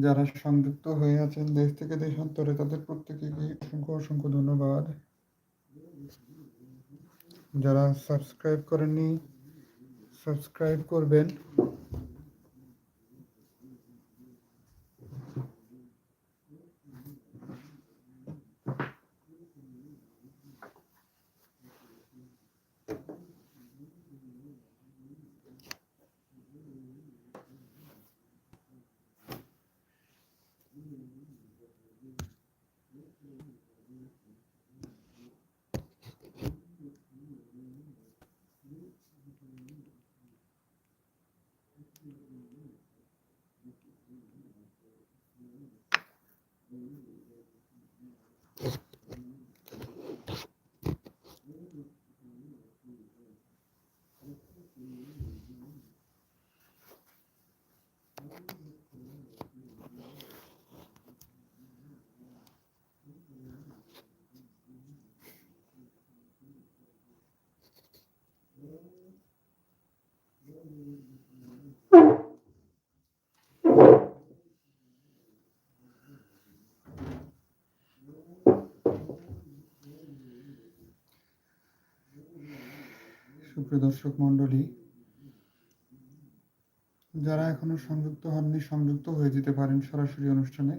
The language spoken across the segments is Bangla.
যারা সংযুক্ত হয়ে আছেন দেশ থেকে দেশান্তরে, তাদের প্রত্যেকে অসংখ্য অসংখ্য ধন্যবাদ। যারা সাবস্ক্রাইব করেননি, সাবস্ক্রাইব করবেন। Thank mm -hmm. you. সুপ্রিয় দর্শক মণ্ডলী, যারা এখনও সংযুক্ত হননি, সংযুক্ত হয়ে যেতে পারেন সরাসরি অনুষ্ঠানে।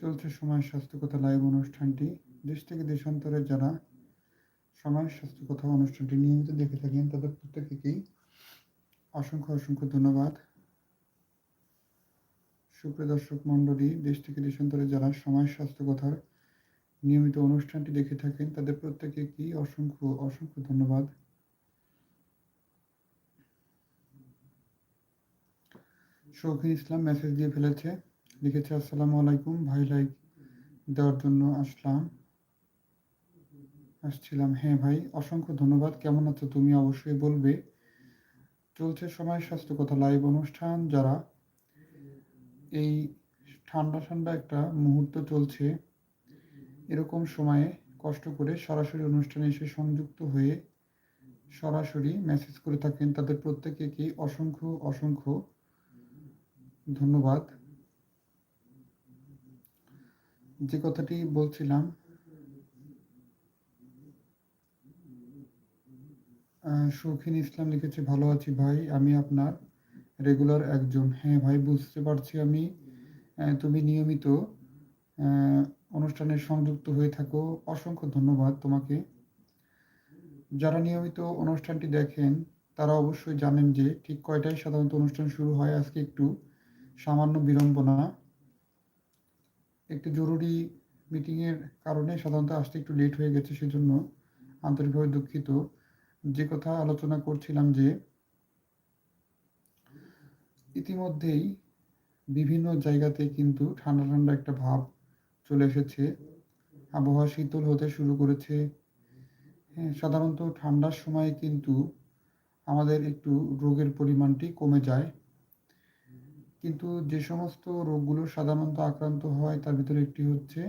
চলছে সময় স্বাস্থ্যকথা লাইভ অনুষ্ঠানটি। দেশ থেকে দেশান্তরে যারা সময় স্বাস্থ্যকথা অনুষ্ঠানটি নিয়মিত দেখে থাকেন, তাদের প্রত্যেকেই অসংখ্য অসংখ্য ধন্যবাদ। সুপ্রিয় দর্শক মণ্ডলী, দেশ থেকে দেশান্তরে যারা সময় স্বাস্থ্যকথার নিয়মিত অনুষ্ঠানটি দেখে থাকেন, তাদের প্রত্যেকে কি অসংখ্য অসংখ্য ধন্যবাদ। শৌখিন ইসলাম মেসেজ দিয়ে ফেলেছে। লিখেছে, আসসালামু আলাইকুম। ভাই লাইক দেওয়ার জন্য আসলাম। আসছিলাম। হ্যাঁ ভাই, অসংখ্য ধন্যবাদ। কেমন আছো তুমি? অবশ্যই বলবে। চলছে সময় স্বাস্থ্য কথা লাইভ অনুষ্ঠান। যারা এই ঠান্ডা ঠান্ডা একটা মুহূর্ত চলছে, এরকম সময়ে কষ্ট করে সরাসরি অনুষ্ঠানে এসে সংযুক্ত হয়ে সরাসরি মেসেজ করে থাকেন তাদের প্রত্যেকে কি অসংখ্য অসংখ্য ধন্যবাদ। যে কথাটি বলছিলাম শৌখিন ইসলাম লিখেছে, ভালো আছি ভাই, আমি আপনার রেগুলার একজন। হ্যাঁ ভাই, বুঝতে পারছি আমি। তুমি নিয়মিত অনুষ্ঠানে সংযুক্ত হয়ে থাকো। অসংখ্য ধন্যবাদ তোমাকে। যারা নিয়মিত অনুষ্ঠানটি দেখেন, তারা অবশ্যই জানেন যে ঠিক কয়টায় সাধারণত অনুষ্ঠান শুরু হয়, আজকে একটু সামান্য বিড়ম্বনা। একটি জরুরি মিটিংয়ের কারণে সাধারণত আসতে একটু লেট হয়ে গেছে, সেজন্য আন্তরিকভাবে দুঃখিত। যে কথা আলোচনা করছিলাম যে, ইতিমধ্যেই বিভিন্ন জায়গাতে কিন্তু ঠান্ডা ঠান্ডা একটা ভাব চলে এসেছে। আবহাওয়া শীতল হতে শুরু করেছে। হ্যাঁ সাধারণত ঠান্ডার সময় কিন্তু আমাদের একটু রোগের পরিমাণটি কমে যায়। কিন্তু যে সমস্ত রোগগুলো সাধারণত আক্রান্ত হয়, তার ভিতরে একটি হচ্ছে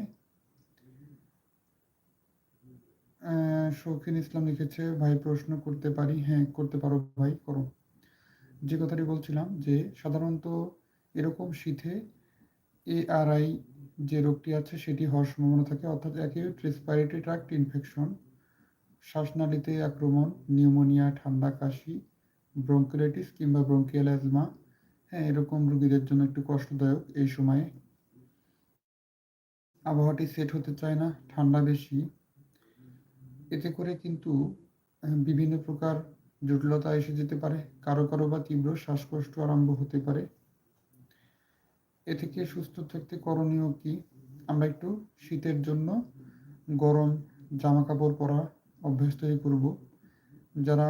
শৌখিন ইসলাম লিখেছে, ভাই, প্রশ্ন করতে পারি? হ্যাঁ করতে পারো ভাই, করো। যে কথাটি বলছিলাম যে, সাধারণত এরকম শীতে এআরআই যে রোগটি আছে, সেটি হওয়ার সম্ভাবনা থাকে, অর্থাৎ অ্যাকিউট রেসপিরেটরি ট্র্যাক্ট ইনফেকশন, শ্বাসনালীতে আক্রমণ, নিউমোনিয়া, ঠান্ডা, কাশি ব্রঙ্কিলাইটিস কিংবা ব্রঙ্কিয়াল অ্যাজমা হ্যাঁ এরকম রোগীদের জন্য একটু কষ্টদায়ক এই সময়ে। আবহাওয়াটি সেট হতে চায় না, ঠান্ডা বেশি। এতে করে কিন্তু বিভিন্ন প্রকার জটিলতা এসে যেতে পারে, কারও কারও বা তীব্র শ্বাসকষ্ট আরম্ভ হতে পারে। এ থেকে সুস্থ থাকতে করণীয় কি? আমরা একটু শীতের জন্য গরম জামা কাপড় পরা অভ্যেস তৈরি করব যারা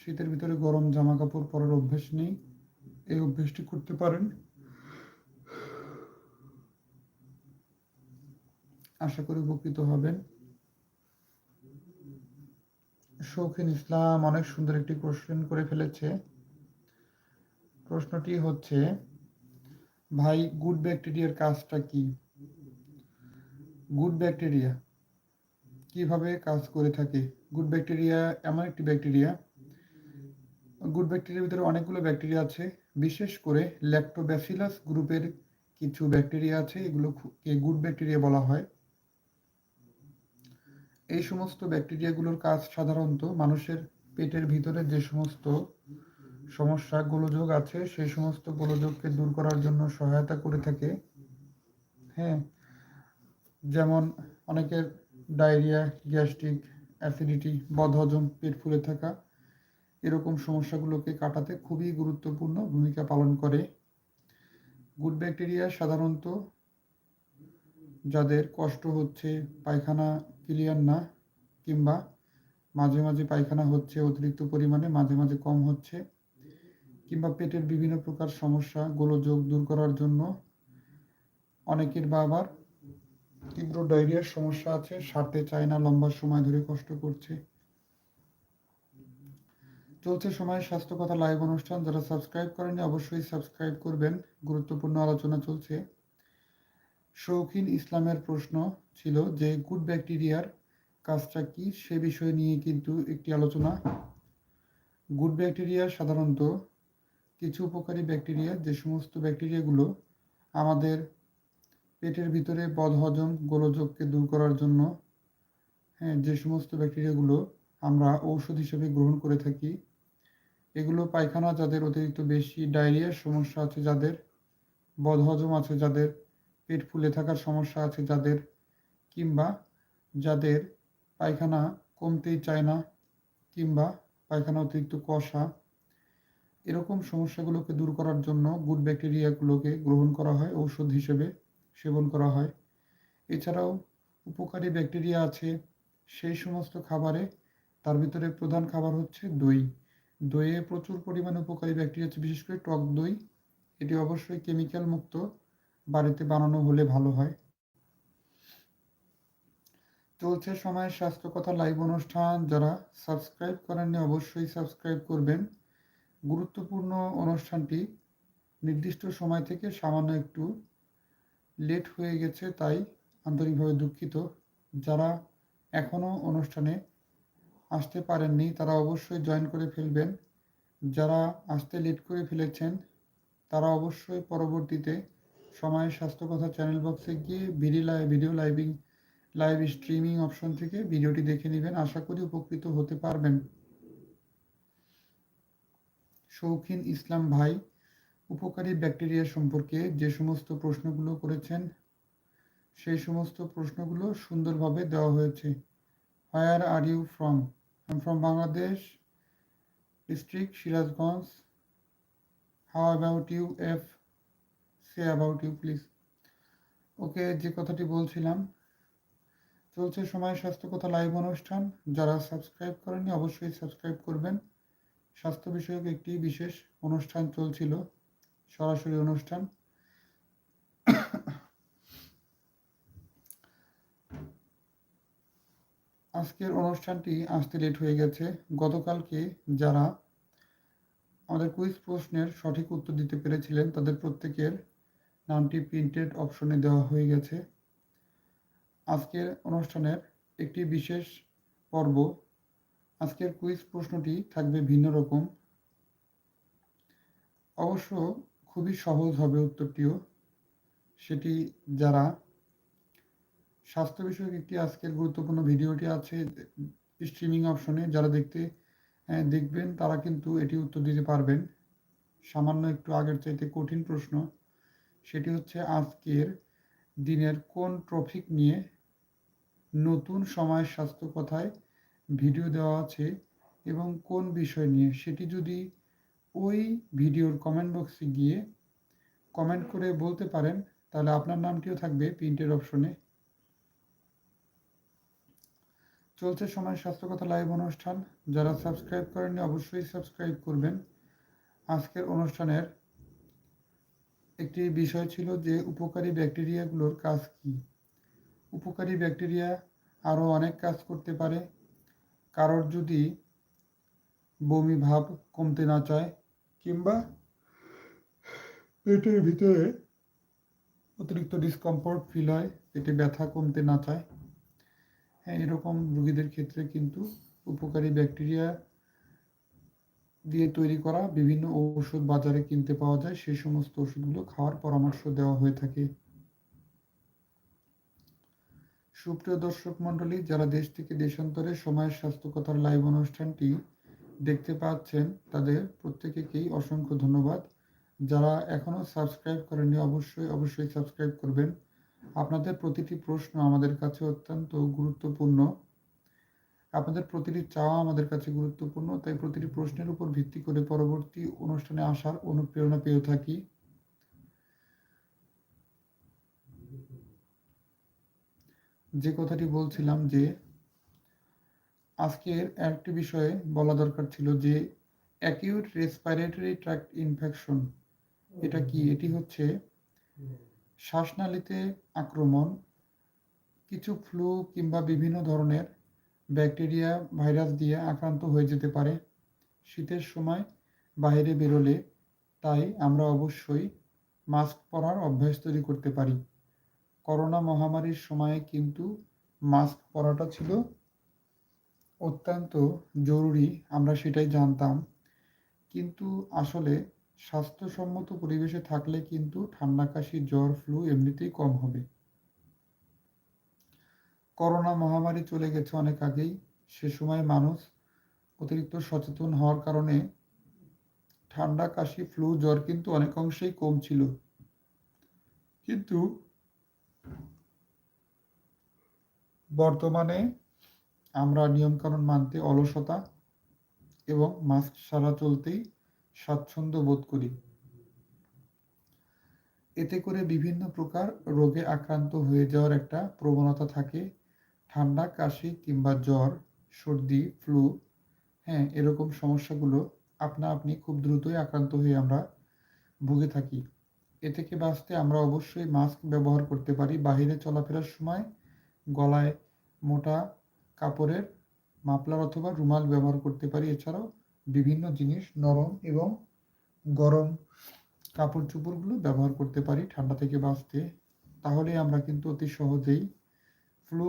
শীতের ভিতরে গরম জামা কাপড় পরার অভ্যেস নেই এই অভ্যেসটি করতে পারেন। আশা করি উপকৃত হবেন। শৌখিন ইসলাম অনেক সুন্দর একটি কোশ্চেন করে ফেলেছে। প্রশ্নটি হচ্ছে, ভাই গুড ব্যাকটেরিয়ার কাজটা কি? গুড ব্যাকটেরিয়া কীভাবে কাজ করে থাকে? গুড ব্যাকটেরিয়া এমন একটি ব্যাকটেরিয়া গুড ব্যাকটেরিয়ার ভিতরে অনেকগুলো ব্যাকটেরিয়া আছে। বিশেষ করে ল্যাক্টোব্যাসিলাস গ্রুপের কিছু ব্যাকটেরিয়া আছে, এগুলোকে গুড ব্যাকটেরিয়া বলা হয়। এই সমস্ত ব্যাকটেরিয়াগুলোর কাজ সাধারণত মানুষের পেটের ভিতরে যে সমস্ত সমস্যা, গোলযোগ আছে, সেই সমস্ত গোলযোগকে দূর করার জন্য সহায়তা করে থাকে। হ্যাঁ যেমন অনেকের ডায়রিয়া, গ্যাস্ট্রিক, অ্যাসিডিটি, বদহজম, পেট ফুলে থাকা এরকম সমস্যাগুলোকে কাটাতে খুবই গুরুত্বপূর্ণ ভূমিকা পালন করে। গুড ব্যাকটেরিয়া সাধারণত যাদের কষ্ট হচ্ছে, পায়খানা ক্লিয়ার না, কিংবা মাঝে মাঝে পায়খানা হচ্ছে, অতিরিক্ত পরিমাণে মাঝে মাঝে কম হচ্ছে, কিংবা পেটের বিভিন্ন প্রকার সমস্যা, গোলযোগ দূর করার জন্য অনেকের বা আবার তীব্র ডায়রিয়ার সমস্যা আছে, সারতে চায় না, লম্বা সময় ধরে কষ্ট করছে। চলছে সময় স্বাস্থ্য কথা লাইভ অনুষ্ঠান, যারা সাবস্ক্রাইব করেনি অবশ্যই সাবস্ক্রাইব করবেন। গুরুত্বপূর্ণ আলোচনা চলছে। শৌখিন ইসলামের প্রশ্ন ছিল যে গুড ব্যাকটেরিয়ার কাজটা কি? সে বিষয় নিয়ে কিন্তু একটি আলোচনা। গুড ব্যাকটেরিয়া সাধারণত কিছু উপকারী ব্যাকটেরিয়া যে সমস্ত ব্যাকটেরিয়াগুলো আমাদের পেটের ভিতরে বদহজম, গোলযোগকে দূর করার জন্য হ্যাঁ যে সমস্ত ব্যাকটেরিয়াগুলো আমরা ঔষধ হিসেবে গ্রহণ করে থাকি এগুলো পায়খানা যাদের অতিরিক্ত বেশি ডায়রিয়ার সমস্যা আছে যাদের, বদহজম আছে যাদের, পেট ফুলে থাকার সমস্যা আছে যাদের, কিংবা যাদের পায়খানা কমতেই চায় না, কিংবা পায়খানা অতিরিক্ত কষা, এরকম সমস্যাগুলোকে দূর করার জন্য গুড ব্যাকটেরিয়াগুলোকে গ্রহণ করা হয়, ঔষধ হিসেবে সেবন করা হয়। এছাড়াও উপকারী ব্যাকটেরিয়া আছে, সেই সমস্ত খাবারে তার ভিতরে প্রধান খাবার হচ্ছে দই। দইয়ে প্রচুর পরিমাণে উপকারী ব্যাকটেরিয়া আছে, বিশেষ করে টক দই। এটি অবশ্যই কেমিক্যাল মুক্ত, বাড়িতে বানানো হলে ভালো হয়। চলছে সময়ের স্বাস্থ্য কথা লাইভ অনুষ্ঠান, যারা সাবস্ক্রাইব করেননি অবশ্যই সাবস্ক্রাইব করবেন। গুরুত্বপূর্ণ অনুষ্ঠানটি নির্দিষ্ট সময় থেকে সামান্য একটু লেট হয়ে গেছে, তাই আন্তরিকভাবে দুঃখিত। যারা এখনও অনুষ্ঠানে আসতে পারেননি, তারা অবশ্যই জয়েন করে ফেলবেন। যারা আসতে লেট করে ফেলেছেন, তারা অবশ্যই পরবর্তীতে সময়ের স্বাস্থ্য কথা চ্যানেল বক্সে গিয়ে video live video living live streaming option থেকে ভিডিওটি দেখে নেবেন। আশা করি উপকৃত হতে পারবেন। শৌখিন ইসলাম ভাই, উপকারী ব্যাকটেরিয়া সম্পর্কে যে সমস্ত প্রশ্নগুলো করেছেন, সেই সমস্ত প্রশ্নগুলো সুন্দরভাবে দেওয়া হয়েছে। Where are you from I from Bangladesh district Sirajganj how about you F say about you please okay যে কথাটি বলছিলাম, চলছে সময় স্বাস্থ্য কথা লাইভ অনুষ্ঠান। যারা সাবস্ক্রাইব করেননি, অবশ্যই সাবস্ক্রাইব করবেন। স্বাস্থ্য বিষয়ক একটি বিশেষ অনুষ্ঠান চলছিল, সরাসরি অনুষ্ঠান। আজকের অনুষ্ঠানটি আসতে লেট হয়ে গেছে। গতকালকে যারা আমাদের কুইজ প্রশ্নের সঠিক উত্তর দিতে পেরেছিলেন, তাদের প্রত্যেকের নামটি প্রিন্টেড অপশনে দেওয়া হয়ে গেছে। আজকের অনুষ্ঠানের একটি বিশেষ পর্ব, আজকের কুইজ প্রশ্নটি থাকবে ভিন্ন রকম। অবশ্য খুবই সহজ হবে উত্তরটিও। সেটি যারা স্বাস্থ্য বিষয়ক একটি আজকের গুরুত্বপূর্ণ ভিডিওটি আছে স্ট্রিমিং অপশনে। যারা দেখতে দেখবেন, তারা কিন্তু এটি উত্তর দিতে পারবেন। সামান্য একটু আগের চাইতে কঠিন প্রশ্ন, সেটি হচ্ছে আজকের দিনের কোন ট্রফিক নিয়ে নতুন সময় স্বাস্থ্য কথায় ভিডিও দেওয়া আছে এবং কোন বিষয় নিয়ে? সেটি যদি ওই ভিডিওর কমেন্ট বক্সে গিয়ে কমেন্ট করে বলতে পারেন, তাহলে আপনার নামটিও থাকবে প্রিন্টের অপশনে চলছে সময় স্বাস্থ্য কথা লাইভ অনুষ্ঠান। যারা সাবস্ক্রাইব করেননি, অবশ্যই সাবস্ক্রাইব করবেন। আজকের অনুষ্ঠানের একটি বিষয় ছিল যে, উপকারী ব্যাকটেরিয়াগুলোর কাজ কি? উপকারী ব্যাকটেরিয়া আরও অনেক কাজ করতে পারে। কারোর যদি বমি ভাব কমতে না চায়, কিংবা পেটের ভিতরে অতিরিক্ত ডিসকমফোর্ট ফিল হয়, পেটে ব্যথা কমতে না চায় হ্যাঁ এরকম রুগীদের ক্ষেত্রে কিন্তু উপকারী ব্যাকটেরিয়া দিয়ে তৈরি করা বিভিন্ন ঔষধ বাজারে কিনতে পাওয়া যায়। সেই সমস্ত ওষুধগুলো খাওয়ার পরামর্শ দেওয়া হয়ে থাকে। সুপ্রিয় দর্শক মণ্ডলী, যারা দেশ থেকে দেশান্তরে সময়ের স্বাস্থ্যকতার লাইভ অনুষ্ঠানটি দেখতে পাচ্ছেন, তাদের প্রত্যেকেকেই অসংখ্য ধন্যবাদ। যারা এখনও সাবস্ক্রাইব করেননি, অবশ্যই অবশ্যই সাবস্ক্রাইব করবেন। আপনাদের প্রতিটি প্রশ্ন আমাদের কাছে অত্যন্ত গুরুত্বপূর্ণ। আপনাদের প্রতিটি চাওয়া আমাদের কাছে গুরুত্বপূর্ণ, তাই প্রতিটি প্রশ্নের উপর ভিত্তি করে পরবর্তী অনুষ্ঠানে আসার অনুপ্রেরণা পেয়ে থাকি। যে কথাটি বলছিলাম যে, আজকের একটি বিষয়ে বলা দরকার ছিল যে অ্যাকিউট রেসপিরেটরি ট্র্যাক্ট ইনফেকশন এটা কি? এটি হচ্ছে শ্বাসনালীতে আক্রমণ, কিছু ফ্লু কিংবা বিভিন্ন ধরনের ব্যাকটেরিয়া ভাইরাস দিয়ে আক্রান্ত হয়ে যেতে পারে। শীতের সময় বাইরে বেরোলে তাই আমরা অবশ্যই মাস্ক পরার অভ্যাস তৈরি করতে পারি। করোনা মহামারীর সময়ে কিন্তু মাস্ক পরাটা ছিল অত্যন্ত জরুরি, আমরা সেটাই জানতাম। কিন্তু আসলে স্বাস্থ্যসম্মত পরিবেশে থাকলে কিন্তু ঠান্ডা কাশি জ্বর, ফ্লু এমনিতেই কম হবে। করোনা মহামারী চলে গেছে অনেক আগেই। সে সময় মানুষ অতিরিক্ত সচেতন হওয়ার কারণে ঠান্ডা কাশি ফ্লু, জ্বর কিন্তু অনেক অংশেই কম ছিল। কিন্তু বর্তমানে আমরা নিয়মকানুন মানতে অলসতা এবং মাস্ক সারা চলতেই স্বাচ্ছন্দ্য বোধ করি। এতে করে বিভিন্ন প্রকার রোগে আক্রান্ত হয়ে যাওয়ার একটা প্রবণতা থাকে। ঠান্ডা, কাশি কিংবা জ্বর, সর্দি, ফ্লু হ্যাঁ এরকম সমস্যাগুলো আপনা আপনি খুব দ্রুতই আক্রান্ত হয়ে আমরা ভুগে থাকি। এ থেকে বাঁচতে আমরা অবশ্যই মাস্ক ব্যবহার করতে পারি। বাহিরে চলাফেরার সময় গলায় মোটা কাপড়ের মাপলার অথবা রুমাল ব্যবহার করতে পারি। এছাড়াও বিভিন্ন জিনিস, নরম এবং গরম কাপড় চোপড়গুলো ব্যবহার করতে পারি ঠান্ডা থেকে বাঁচতে। তাহলে আমরা কিন্তু অতি সহজেই ফ্লু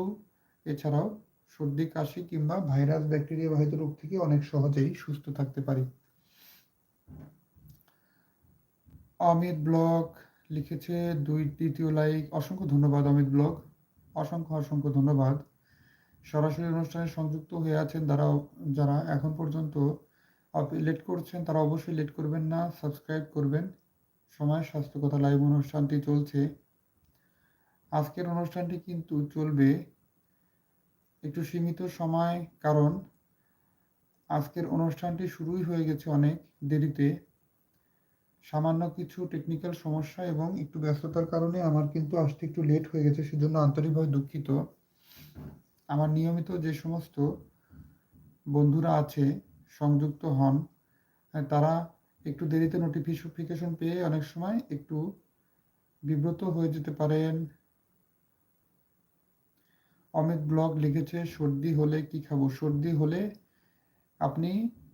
এছাড়াও সর্দি, কাশি কিংবা ভাইরাস, ব্যাকটেরিয়া বাহিত রোগ থেকে অনেক সহজেই সুস্থ থাকতে পারি। অমিত ব্লগ লিখেছে দুই দ্বিতীয় লাইক। অসংখ্য ধন্যবাদ অমিত ব্লগ। অসংখ্য অসংখ্য ধন্যবাদ। সরাসরি অনুষ্ঠানে সংযুক্ত হয়ে আছেন যারা যারা এখন পর্যন্ত লেট করছেন, তারা অবশ্যই লেট করবেন না, সাবস্ক্রাইব করবেন। সময়, স্বাস্থ্য, কথা, লাইভ অনুষ্ঠানটি চলছে। আজকের অনুষ্ঠানটি কিন্তু চলবে একটু সীমিত সময়, কারণ আজকের অনুষ্ঠানটি শুরুই হয়ে গেছে অনেক দেরিতে। সামান্য কিছু টেকনিক্যাল সমস্যা এবং একটু ব্যস্ততার কারণে আমার কিন্তু আসতে একটু লেট হয়ে গেছে, সেজন্য আন্তরিকভাবে দুঃখিত। আমার নিয়মিত যে সমস্ত বন্ধুরা আছে সংযুক্ত হন তারা একটু দেরিতে নোটিফিকেশন পেয়ে অনেক সময় একটু বিব্রত হয়ে যেতে পারেন। অমিত ব্লগ লিখেছে, সর্দি হলে কি খাব? সর্দি হলে আপনি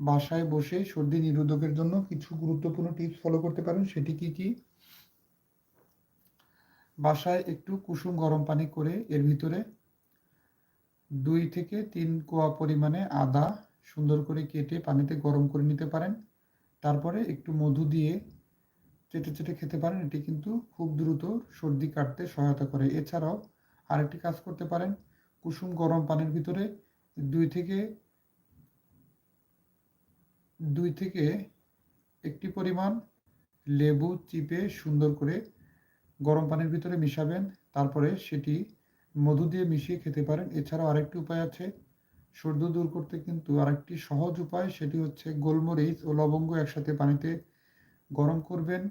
বাসায় বসে সর্দি নিরোধকের জন্য কিছু গুরুত্বপূর্ণ টিপস ফলো করতে পারেন। সেটি কি কি? বাসায় একটু কুসুম গরম পানি করে এর ভিতরে দুই থেকে তিন কোয়া পরিমাণে আদা সুন্দর করে কেটে পানিতে গরম করে নিতে পারেন। তারপরে একটু মধু দিয়ে চেটে চেটে খেতে পারেন। এটি কিন্তু খুব দ্রুত সর্দি কাটতে সহায়তা করে। এছাড়াও আরেকটি কাজ করতে পারেন। কুসুম গরম পানির ভিতরে দুই থেকে দুই থেকে একটি পরিমাণ লেবু চিপে সুন্দর করে গরম পানির ভিতরে মিশাবেন। তারপরে সেটি মধু দিয়ে মিশিয়ে খেতে পারেন। এছাড়াও আরেকটি উপায় আছে। সর্দি দূর করতে কিন্তু আরেকটি সহজ উপায় সেটি হচ্ছে গোলমরিচ ও লবঙ্গ একসাথে পানিতে গরম করবেন।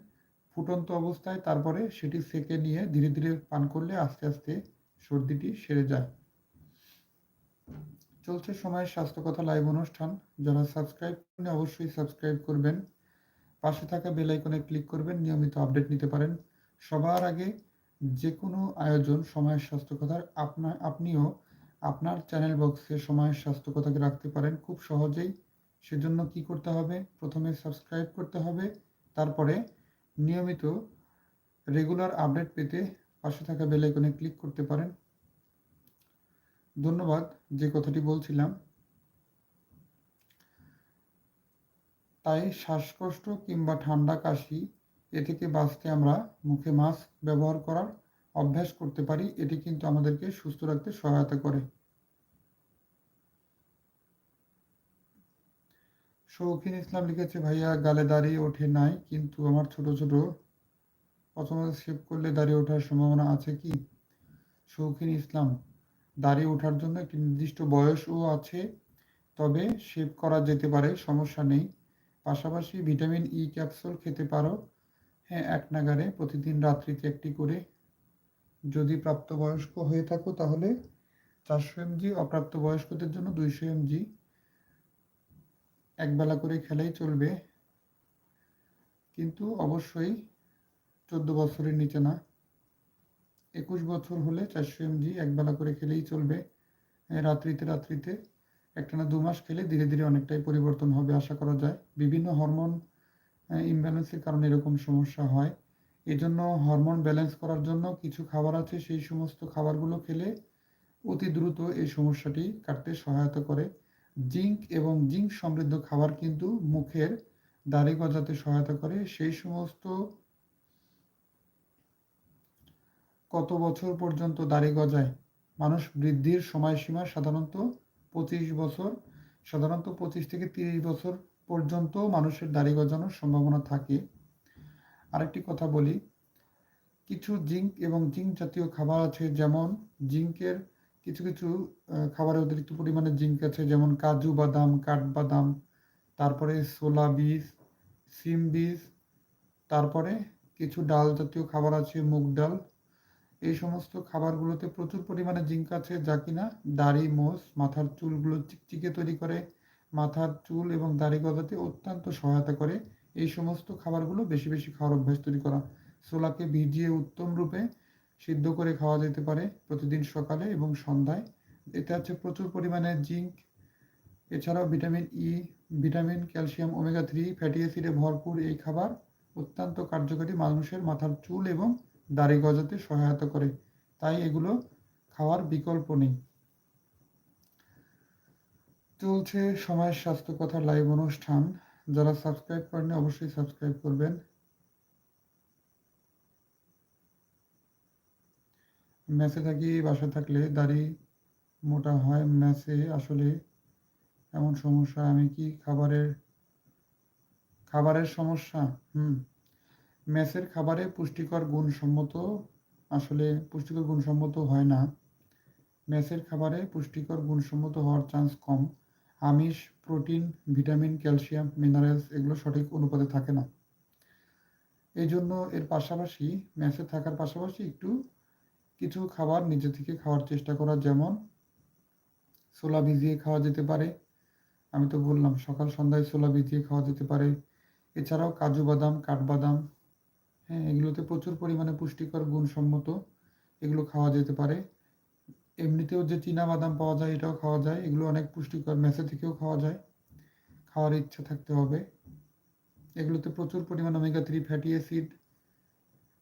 ফুটন্ত অবস্থায় তারপরে সেটি সেকে নিয়ে ধীরে ধীরে পান করলে আস্তে আস্তে সর্দিটি সেরে যায়। চলছে সময়ের স্বাস্থ্য কথা লাইভ অনুষ্ঠান। যারা সাবস্ক্রাইব করেন অবশ্যই সাবস্ক্রাইব করবেন। পাশে থাকা বেল আইকনে ক্লিক করবেন, নিয়মিত আপডেট নিতে পারেন। সবার আগে যে কোনো আয়োজন সময়ের স্বাস্থ্য কথার আপনার আপনিও আপনার চ্যানেল বক্সে সময়ের স্বাস্থ্য কথাকে রাখতে পারেন খুব সহজেই। সেজন্য কি করতে হবে? প্রথমে সাবস্ক্রাইব করতে হবে। তারপরে নিয়মিত রেগুলার আপডেট পেতে পাশে থাকা বেল আইকনে ক্লিক করতে পারেন। ধন্যবাদ, যে কথাটি বলছিলাম। তাই শ্বাসকষ্ট কিংবা ঠান্ডা কাশি, এ থেকে বাঁচতে আমরা মুখে মাস্ক ব্যবহার করার অভ্যাস করতে পারি, এটি কিন্তু আমাদেরকে সুস্থ রাখতে সহায়তা করে। শৌখিন ইসলাম লিখেছে, ভাইয়া, গালে দাঁড়িয়ে ওঠে নাই, কিন্তু আমার ছোট ছোট প্রথমত সেভ করলে দাঁড়িয়ে ওঠার সম্ভাবনা আছে কি? শৌখিন ইসলাম দাঁড়িয়ে ওঠার জন্য একটি নির্দিষ্ট বয়সও আছে, তবে শেভ করা যেতে পারে, সমস্যা নেই। পাশাপাশি ভিটামিন ই ক্যাপসুল খেতে পারো। হ্যাঁ এক নাগারে প্রতিদিন রাত্রিতে একটি করে যদি প্রাপ্তবয়স্ক হয়ে থাকো তাহলে চারশো এমজি অপ্রাপ্তবয়স্কদের জন্য দুইশো এমজি একবেলা করে খেলেই চলবে। কিন্তু অবশ্যই চোদ্দ বছরের নিচে না। একুশ বছর হলে চারশো এমজি একবেলা করে খেলেই চলবে। রাত্রিতে রাত্রিতে একটানা দু মাস খেলে ধীরে ধীরে অনেকটাই পরিবর্তন হবে, আশা করা যায়। বিভিন্ন হরমোন ইমব্যালেন্সের কারণে এরকম সমস্যা হয়। এই জন্য হরমোন ব্যালেন্স করার জন্য কিছু খাবার আছে, সেই সমস্ত খাবারগুলো খেলে অতি দ্রুত এই সমস্যাটি কাটতে সহায়তা করে। জিঙ্ক এবং জিঙ্ক সমৃদ্ধ খাবার কিন্তু মুখের দাড়ি গজাতে সহায়তা করে। সেই সমস্ত কত বছর পর্যন্ত দাড়ি গজায়? মানুষ বৃদ্ধির সময়সীমা সাধারণত পঁচিশ বছর। সাধারণত পঁচিশ থেকে তিরিশ বছর পর্যন্ত মানুষের দাড়ি গজানোর সম্ভাবনা থাকে। আরেকটি কথা বলি। কিছু জিঙ্ক এবং জিঙ্ক জাতীয় খাবার আছে যেমন জিঙ্কের কিছু কিছু খাবারে অতিরিক্ত পরিমাণে জিঙ্ক আছে যেমন কাজু বাদাম, কাঠবাদাম, তারপরে সোলা বীজ সিম বীজ, তারপরে কিছু ডাল জাতীয় খাবার আছে, মুগ ডাল। এই সমস্ত খাবারগুলোতে প্রচুর পরিমাণে জিঙ্ক আছে যা কিনা দাড়ি, মোষ, মাথার চুলগুলো চিকচিকে তৈরি করে। মাথার চুল এবং দাড়ি গজাতে অত্যন্ত সহায়তা করে। এই সমস্ত খাবারগুলো বেশি বেশি খাওয়ার অভ্যাস তৈরি করা। ছোলাকে ভিজিয়ে উত্তম রূপে সিদ্ধ করে খাওয়া যেতে পারে প্রতিদিন সকালে এবং সন্ধ্যায়। এতে আছে প্রচুর পরিমাণে জিঙ্ক, এছাড়াও vitamin E vitamin, calcium, omega three, fatty অ্যাসিডে ভরপুর এই খাবার অত্যন্ত কার্যকরী মানুষের মাথার চুল এবং দাড়ি গজাতে সহায়তা করে। তাই এগুলো খাওয়ার বিকল্প নেই। চলছে সময়ের স্বাস্থ্য কথা লাইভ অনুষ্ঠান। যারা সাবস্ক্রাইব করেন অবশ্যই সাবস্ক্রাইব করবেন। ম্যাচে থাকি, বাসা থাকলে দাড়ি মোটা হয় ম্যাচে আসলে এমন সমস্যা, আমি কি খাবারের খাবারের সমস্যা? হুম। ম্যাচের খাবারে পুষ্টিকর গুণসম্মত আসলে পুষ্টিকর গুণসম্মত হয় না। ম্যাচের খাবারে পুষ্টিকর গুণসম্মত হওয়ার চান্স কম। আমিষ, প্রোটিন, ভিটামিন, ক্যালসিয়াম, মিনারেলস এগুলো সঠিক অনুপাতে থাকে না। এই জন্য এর পাশাপাশি ম্যাচে থাকার পাশাপাশি একটু কিছু খাবার নিজে থেকে খাওয়ার চেষ্টা করা, যেমন ছোলা ভিজিয়ে খাওয়া যেতে পারে। আমি তো বললাম, সকাল সন্ধ্যায় ছোলা ভিজিয়ে খাওয়া যেতে পারে। এছাড়াও কাজু বাদাম, কাঠবাদাম হ্যাঁ এগুলোতে প্রচুর পরিমাণে পুষ্টিকর, গুণসম্মত এগুলো খাওয়া যেতে পারে। এমনিতেও যে চীনা বাদাম পাওয়া যায়, এটাও খাওয়া যায়। এগুলো অনেক পুষ্টিকর, মেসে থেকেও খাওয়া যায়। খাওয়ার ইচ্ছা থাকতে হবে। এগুলোতে প্রচুর পরিমাণ omega three fatty acid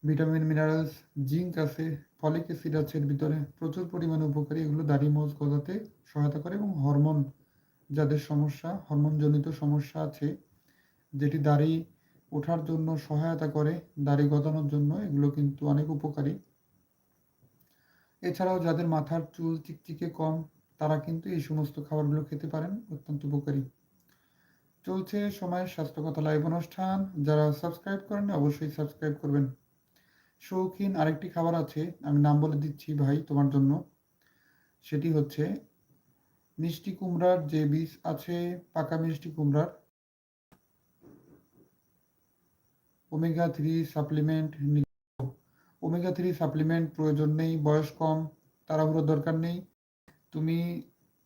vitamin minerals zinc আছে ফলিক অ্যাসিড আছে এর ভিতরে। প্রচুর পরিমাণে উপকারী এগুলো দাড়ি, মোজ গজাতে সহায়তা করে এবং হরমোন যাদের সমস্যা হরমোনজনিত সমস্যা আছে, যেটি দাড়ি ওঠার জন্য সহায়তা করে, দাড়ি গজানোর জন্য এগুলো কিন্তু অনেক উপকারী। এছাড়াও যাদের মাথার চুল চিকচিকে কম, তারা কিন্তু এই সমস্ত খাবারগুলো খেতে পারেন, অত্যন্ত উপকারী। চলছে সময়ের স্বাস্থ্যকথা লাইভ অনুষ্ঠান। যারা সাবস্ক্রাইব করেন অবশ্যই সাবস্ক্রাইব করবেন। শৌখিন আরেকটি খাবার আছে, আমি নাম বলে দিচ্ছি ভাই তোমার জন্য। সেটি হচ্ছে মিষ্টি কুমড়ার যে বীজ আছে, পাকা মিষ্টি কুমড়ার। Omega three supplement omega three supplement প্রয়োজন নেই, বয়স কম, তাড়াহুড়োর দরকার নেই। তুমি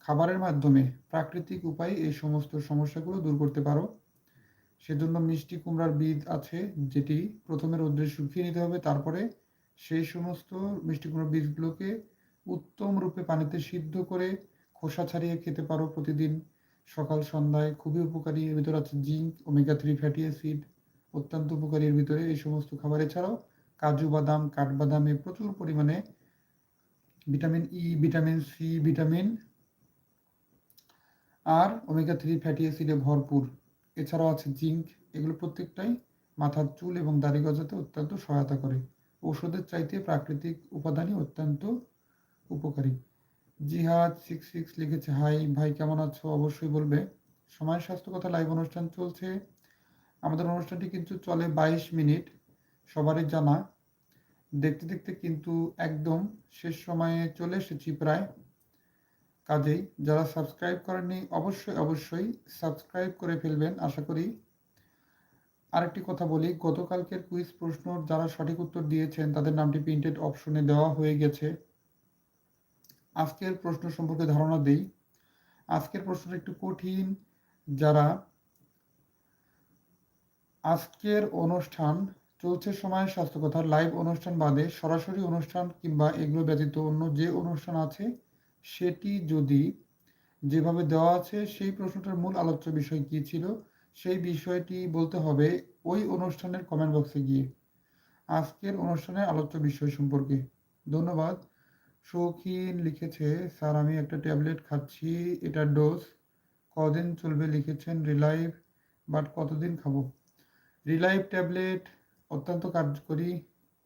খাবারের মাধ্যমে প্রাকৃতিক উপায়ে এই সমস্ত সমস্যাগুলো দূর করতে পারো। সেজন্য মিষ্টি কুমড়ার বীজ আছে, যেটি প্রথমে রোদ্রে শুকিয়ে নিতে হবে, তারপরে সেই সমস্ত মিষ্টি কুমড়ার বীজগুলোকে উত্তম রূপে পানিতে সিদ্ধ করে খোসা ছাড়িয়ে খেতে পারো প্রতিদিন। সকাল, সন্ধ্যায় খুবই উপকারী, এর ভিতরে আছে zinc omega three fatty acid অত্যন্ত উপকারী এর ভিতরে এই সমস্ত খাবার। এছাড়াও কাজু বাদাম, কাঠবাদামে প্রচুর পরিমাণে vitamin E vitamin C vitamin আর ওমেগা থ্রি ফ্যাটি অ্যাসিডে ভরপুর। এছাড়াও আছে জিঙ্ক, এগুলো প্রত্যেকটাই মাথার চুল এবং দাড়ি গজাতে অত্যন্ত সহায়তা করে। ঔষধের চাইতে প্রাকৃতিক উপাদানই অত্যন্ত উপকারী। জিহাদ সিক্স সিক্স লিখেছে, হাই, ভাই, কেমন আছো? অবশ্যই বলবে। সময় স্বাস্থ্য কথা লাইভ অনুষ্ঠান চলছে। আমাদের অনুষ্ঠানটি কিন্তু চলে বাইশ মিনিট। সবারই জানা। দেখতে দেখতে কিন্তু একদম শেষ সময়ে চলে এসেছি প্রায়। কাজেই যারা সাবস্ক্রাইব করেননি, অবশ্যই অবশ্যই সাবস্ক্রাইব করে ফেলবেন, আশা করি। আরেকটি কথা বলি, গতকালকের কুইজ প্রশ্ন যারা সঠিক উত্তর দিয়েছেন, তাদের নামটি প্রিন্টেড অপশনে দেওয়া হয়ে গেছে। আজকের প্রশ্ন সম্পর্কে ধারণা দিই। আজকের প্রশ্নটা একটু কঠিন। যারা আজকের অনুষ্ঠান চলছে সময় স্বাস্থ্য স্বাস্থ্যকথার লাইভ অনুষ্ঠান বাদে সরাসরি অনুষ্ঠান কিংবা এগুলো ব্যতীত অন্য যে অনুষ্ঠান আছে, সেটি যদি যেভাবে দেওয়া আছে, সেই প্রশ্নটার মূল আলোচ্য বিষয় কী ছিল, সেই বিষয়টি বলতে হবে ওই অনুষ্ঠানের কমেন্ট বক্সে গিয়ে। আজকের অনুষ্ঠানের আলোচ্য বিষয় সম্পর্কে। ধন্যবাদ। শৌখিন লিখেছে, স্যার, আমি একটা ট্যাবলেট খাচ্ছি, এটার ডোজ কদিন চলবে লিখেছেন রিলাইভ বাট কতদিন খাব? রিলাইভ ট্যাবলেট অত্যন্ত কার্যকরী।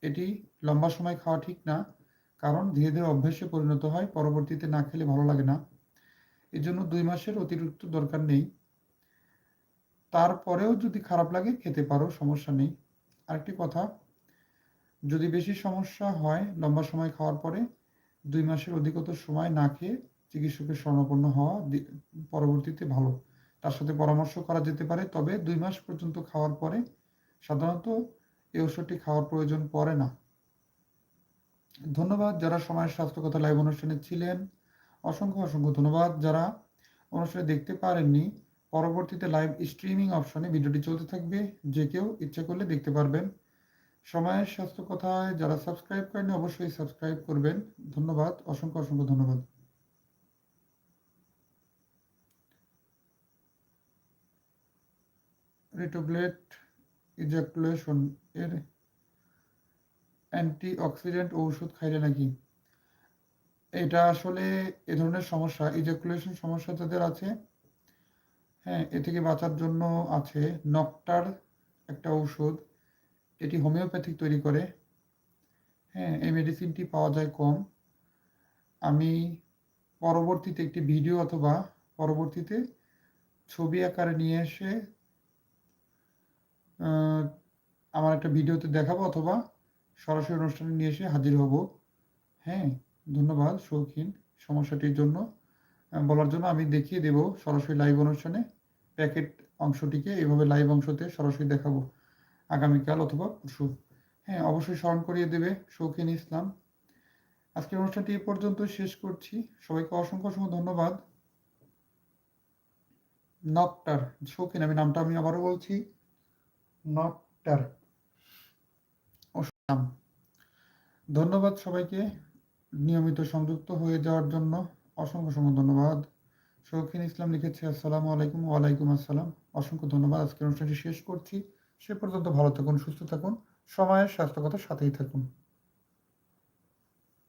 এটি লম্বা সময় খাওয়া ঠিক না, কারণ ধীরে ধীরে অভ্যাসে পরিণত হয়, পরবর্তীতে না খেলে ভালো লাগে না। এর জন্য দুই মাসের অতিরিক্ত দরকার নেই। তারপরেও যদি খারাপ লাগে, খেতে পারো, সমস্যা নেই। আরেকটি কথা, যদি বেশি সমস্যা হয় লম্বা সময় খাওয়ার পরে, দুই মাসের অধিকতর সময় না খেয়ে চিকিৎসকের স্বর্ণপন্ন হওয়া পরবর্তীতে ভালো। তার সাথে পরামর্শ করা যেতে পারে, তবে দুই মাস পর্যন্ত খাওয়ার পরে সাধারণত এই ওষুধটি খাওয়ার প্রয়োজন পড়ে না। ধন্যবাদ যারা সময়ের স্বাস্থ্য কথা লাইভ অনুষ্ঠানে ছিলেন। অসংখ্য অসংখ্য ধন্যবাদ যারা অনুষ্ঠানে দেখতে পারেননি। পরবর্তীতে লাইভ স্ট্রিমিং অপশনে ভিডিওটি চলতে থাকবে। যে কেউ ইচ্ছে করলে দেখতে পারবেন। সময়ের স্বাস্থ্য কথায় যারা সাবস্ক্রাইব করেন অবশ্যই সাবস্ক্রাইব করবেন। ধন্যবাদ, অসংখ্য অসংখ্য ধন্যবাদ। রিটোব্লেট ইজাকুলেশন এর অ্যান্টি অক্সিডেন্ট খাইলে নাকি? এটা আসলে এ ধরনের সমস্যা ইজাকুলেশন সমস্যা যাদের আছে হ্যাঁ এ থেকে বাঁচার জন্য আছে নকটার একটা ঔষধ। এটি হোমিওপ্যাথিক তৈরি করে। হ্যাঁ এই মেডিসিনটি পাওয়া যায় কম। আমি পরবর্তীতে একটি ভিডিও অথবা পরবর্তীতে ছবি আকারে নিয়ে এসে আমার একটা ভিডিওতে দেখাবো অথবা সরাসরি অনুষ্ঠানে নিয়ে এসে হাজির হব। হ্যাঁ ধন্যবাদ শৌখিন সমস্যাটির জন্য। বলার জন্য আমি দেখিয়ে দেব সরাসরি লাইভ অনুষ্ঠানে প্যাকেট অংশটিকে, এভাবে লাইভ অংশতে সরাসরি দেখাবো আগামীকাল অথবা পরশু। হ্যাঁ অবশ্যই স্মরণ করিয়ে দেবে শৌখিন ইসলাম। আজকের অনুষ্ঠানটি এ পর্যন্ত শেষ করছি। সবাইকে অসংখ্য অসংখ্য ধন্যবাদ। নকটার, শৌখিন আমি নামটা আমি আবারও বলছি। নকটার। ধন্যবাদ সবাইকে নিয়মিত সংযুক্ত হয়ে যাওয়ার জন্য। অসংখ্য অসংখ্য ধন্যবাদ। শৌখিন ইসলাম লিখেছে, আসসালামু আলাইকুম, ওয়ালাইকুম আসসালাম। অসংখ্য ধন্যবাদ। আজকের অনুষ্ঠানটি শেষ করছি। সে পর্যন্ত ভালো থাকুন, সুস্থ থাকুন। সময়ের স্বাস্থ্যকতার সাথেই থাকুন।